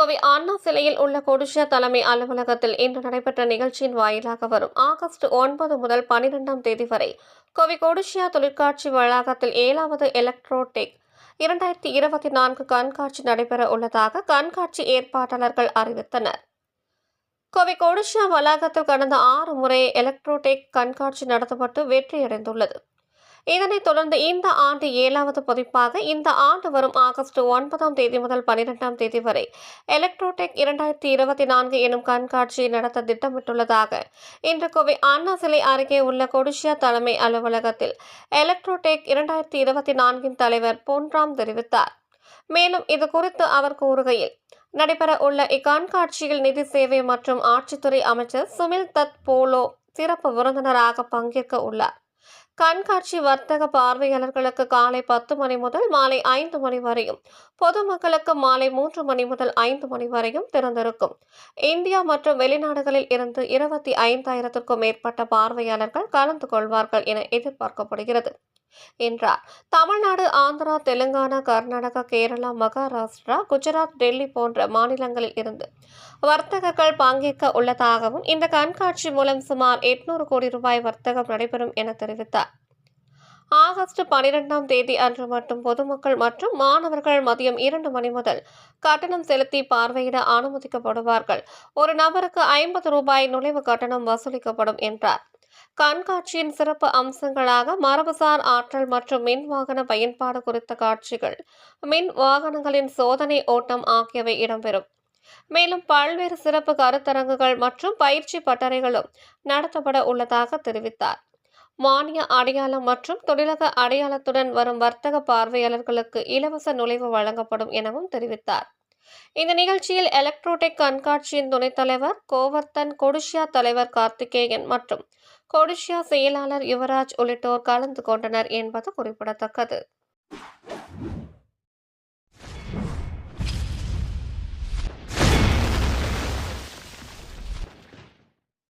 கோவை அண்ணா சிலையில் உள்ள கொடிஷா தலைமை அலுவலகத்தில் இன்று நடைபெற்ற நிகழ்ச்சியின் வாயிலாக வரும் ஆகஸ்ட் ஒன்பது முதல் பனிரெண்டாம் தேதி வரை கோவை கொடிஷியா தொழிற்காட்சி வளாகத்தில் ஏழாவது எலக்ட்ரோடெக் இரண்டாயிரத்தி இருபத்தி நான்கு கண்காட்சி நடைபெற உள்ளதாக கண்காட்சி ஏற்பாட்டாளர்கள் அறிவித்தனர். கோவை கொடிஷா வளாகத்தில் கடந்த ஆறு முறை எலக்ட்ரோடெக் கண்காட்சி நடத்தப்பட்டு வெற்றியடைந்துள்ளது. இதனைத் தொடர்ந்து இந்த ஆண்டு ஏழாவது பதிப்பாக இந்த ஆண்டு வரும் ஆகஸ்ட் ஒன்பதாம் தேதி முதல் பனிரெண்டாம் தேதி வரை எலக்ட்ரோடெக் இரண்டாயிரத்தி இருபத்தி நான்கு எனும் கண்காட்சியை நடத்த திட்டமிட்டுள்ளதாக இன்று கோவை அண்ணா சிலை அருகே உள்ள கொடிஷியா தலைமை அலுவலகத்தில் எலக்ட்ரோடெக் இரண்டாயிரத்தி இருபத்தி நான்கின் தலைவர் பொன்ராம் தெரிவித்தார். மேலும் இது குறித்து அவர் கூறுகையில் நடைபெற உள்ள இக்கண்காட்சியில் நிதி சேவை மற்றும் ஆட்சித்துறை அமைச்சர் சுமில் தத் போலோ சிறப்பு விருந்தினராக பங்கேற்க உள்ளார். கண்காட்சி வர்த்தக பார்வையாளர்களுக்கு காலை பத்து மணி முதல் மாலை ஐந்து மணி வரையும் பொதுமக்களுக்கு மாலை மூன்று மணி முதல் ஐந்து மணி வரையும் திறந்திருக்கும். இந்தியா மற்றும் வெளிநாடுகளில் இருந்து இருபத்தி ஐந்தாயிரத்திற்கும் மேற்பட்ட பார்வையாளர்கள் கலந்து கொள்வார்கள் என எதிர்பார்க்கப்படுகிறது. என்றார். தமிழ்நாடு ஆந்திரா தெலுங்கானா கர்நாடகா கேரளா மகாராஷ்டிரா குஜராத் டெல்லி போன்ற மாநிலங்களில் இருந்து வர்த்தகர்கள் பங்கேற்க உள்ளதாகவும் இந்த கண்காட்சி மூலம் சுமார் எட்நூறு கோடி ரூபாய் வர்த்தகம் நடைபெறும் என தெரிவித்தார். ஆகஸ்ட் பனிரெண்டாம் தேதி அன்று மட்டும் பொதுமக்கள் மற்றும் மாணவர்கள் மதியம் இரண்டு மணி முதல் கட்டணம் செலுத்தி பார்வையிட அனுமதிக்கப்படுவார்கள். ஒரு நபருக்கு ஐம்பது ரூபாய் நுழைவு கட்டணம் வசூலிக்கப்படும் என்றார். கண்காட்சியின் சிறப்பு அம்சங்களாக மரபுசார் ஆற்றல் மற்றும் மின் வாகன பயன்பாடு குறித்த காட்சிகள் மின் வாகனங்களின் சோதனை ஓட்டம் ஆகியவை இடம்பெறும். மேலும் பல்வேறு சிறப்பு கருத்தரங்குகள் மற்றும் பயிற்சி பட்டறைகளும் நடத்தப்பட உள்ளதாக தெரிவித்தார். மானிய அடையாளம் மற்றும் தொழிலக அடையாளத்துடன் வரும் வர்த்தக பார்வையாளர்களுக்கு இலவச நுழைவு வழங்கப்படும் எனவும் தெரிவித்தார். இந்த நிகழ்ச்சியில் எலக்ட்ரோடெக் கண்காட்சியின் துணைத் தலைவர் கோவர்த்தன் கொடிஷியா தலைவர் கார்த்திகேயன் மற்றும் கொடிஷியா செயலாளர் யுவராஜ் உள்ளிட்டோர் கலந்து கொண்டனர் என்பது குறிப்பிடத்தக்கது.